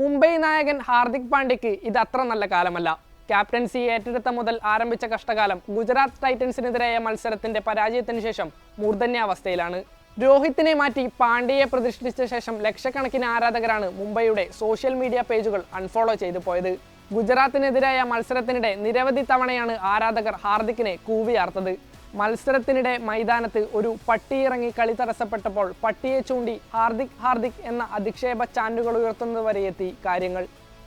മുംബൈ നായകൻ ഹാർദിക് പാണ്ഡ്യയ്ക്ക് ഇത് അത്ര നല്ല കാലമല്ല. ക്യാപ്റ്റൻസി ഏറ്റെടുത്ത മുതൽ ആരംഭിച്ച കഷ്ടകാലം ഗുജറാത്ത് ടൈറ്റൻസിനെതിരായ മത്സരത്തിന്റെ പരാജയത്തിന് ശേഷം മൂർധന്യാവസ്ഥയിലാണ്. രോഹിത്തിനെ മാറ്റി പാണ്ഡ്യയെ പ്രതിഷ്ഠിച്ച ശേഷം ലക്ഷക്കണക്കിന് ആരാധകരാണ് മുംബൈയുടെ സോഷ്യൽ മീഡിയ പേജുകൾ അൺഫോളോ ചെയ്തു പോയത്. ഗുജറാത്തിനെതിരായ മത്സരത്തിനിടെ നിരവധി തവണയാണ് ആരാധകർ ഹാർദിക്കിനെ കൂവിയാർത്തത്. മത്സരത്തിനിടെ മൈതാനത്ത് ഒരു പട്ടിയിറങ്ങി കളി തടസ്സപ്പെട്ടപ്പോൾ പട്ടിയെ ചൂണ്ടി ഹാർദിക് ഹാർദിക് എന്ന അധിക്ഷേപ ചാൻഡുകൾ ഉയർത്തുന്നത് വരെ എത്തി കാര്യങ്ങൾ.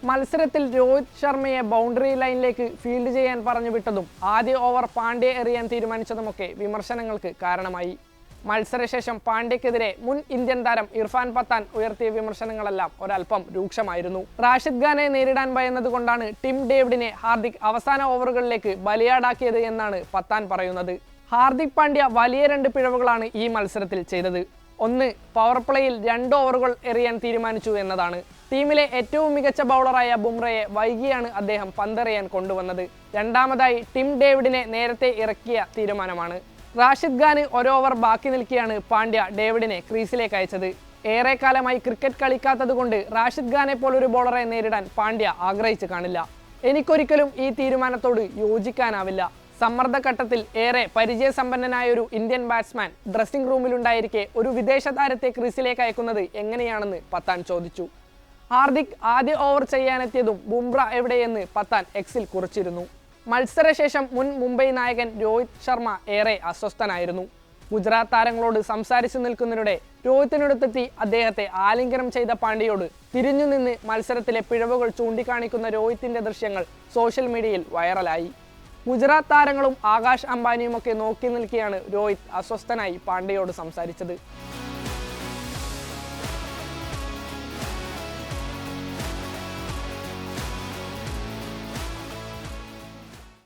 മത്സരത്തിൽ രോഹിത് ശർമ്മയെ ബൗണ്ടറി ലൈനിലേക്ക് ഫീൽഡ് ചെയ്യാൻ പറഞ്ഞു വിട്ടതും ആദ്യ ഓവർ പാണ്ഡ്യ എറിയാൻ തീരുമാനിച്ചതുമൊക്കെ വിമർശനങ്ങൾക്ക് കാരണമായി. മത്സരശേഷം പാണ്ഡ്യക്കെതിരെ മുൻ ഇന്ത്യൻ താരം ഇർഫാൻ പത്താൻ ഉയർത്തിയ വിമർശനങ്ങളെല്ലാം ഒരൽപ്പം രൂക്ഷമായിരുന്നു. റാഷിദ് ഖാനെ നേരിടാൻ ഭയന്നതുകൊണ്ടാണ് ടിം ഡേവിഡിനെ ഹാർദിക് അവസാന ഓവറുകളിലേക്ക് ബലിയാടാക്കിയത് എന്നാണ് പത്താൻ പറയുന്നത്. ഹാർദിക് പാണ്ഡ്യ വലിയ രണ്ട് പിഴവുകളാണ് ഈ മത്സരത്തിൽ ചെയ്തത്. ഒന്ന് പവർ പ്ലേയിൽ രണ്ട് ഓവറുകൾ എറിയാൻ തീരുമാനിച്ചു എന്നതാണ്. ടീമിലെ ഏറ്റവും മികച്ച ബൗളറായ ബുംറയെ വൈകിയാണ് അദ്ദേഹം പന്തെറിയാൻ കൊണ്ടുവന്നത്. രണ്ടാമതായി ടിം ഡേവിഡിനെ നേരത്തെ ഇറക്കിയ തീരുമാനമാണ്. റാഷിദ് ഖാന് ഓവർ ബാക്കി നിൽക്കിയാണ് പാണ്ഡ്യ ഡേവിഡിനെ ക്രീസിലേക്ക് അയച്ചത്. ഏറെക്കാലമായി ക്രിക്കറ്റ് കളിക്കാത്തതുകൊണ്ട് റാഷിദ് ഖാനെ പോലൊരു ബോളറെ നേരിടാൻ പാണ്ഡ്യ ആഗ്രഹിച്ചു കാണില്ല. എനിക്കൊരിക്കലും ഈ തീരുമാനത്തോട് യോജിക്കാനാവില്ല. സമ്മർദ്ദഘട്ടത്തിൽ ഏറെ പരിചയസമ്പന്നനായ ഒരു ഇന്ത്യൻ ബാറ്റ്സ്മാൻ ഡ്രസ്സിംഗ് റൂമിലുണ്ടായിരിക്കെ ഒരു വിദേശ താരത്തെ ക്രീസിലേക്ക് അയക്കുന്നത് എങ്ങനെയാണെന്ന് പത്താൻ ചോദിച്ചു. ഹാർദിക് ആദ്യ ഓവർ ചെയ്യാനെത്തിയതും ബുംറ എവിടെയെന്ന് പത്താൻ എക്സിൽ കുറിച്ചിരുന്നു. മത്സരശേഷം മുൻ മുംബൈ നായകൻ രോഹിത് ശർമ്മ ഏറെ അസ്വസ്ഥനായിരുന്നു. ഗുജറാത്ത് താരങ്ങളോട് സംസാരിച്ചു നിൽക്കുന്നതിനിടെ രോഹിത്തിനടുത്തെത്തി അദ്ദേഹത്തെ ആലിംഗനം ചെയ്ത പാണ്ഡ്യയോട് തിരിഞ്ഞു നിന്ന് മത്സരത്തിലെ പിഴവുകൾ ചൂണ്ടിക്കാണിക്കുന്ന രോഹിത്തിന്റെ ദൃശ്യങ്ങൾ സോഷ്യൽ മീഡിയയിൽ വൈറലായി. ഗുജറാത്ത് താരങ്ങളും ആകാശ് അംബാനിയുമൊക്കെ നോക്കി നിൽക്കുകയാണ് രോഹിത് അസ്വസ്ഥനായി പാണ്ഡ്യയോട് സംസാരിച്ചത്.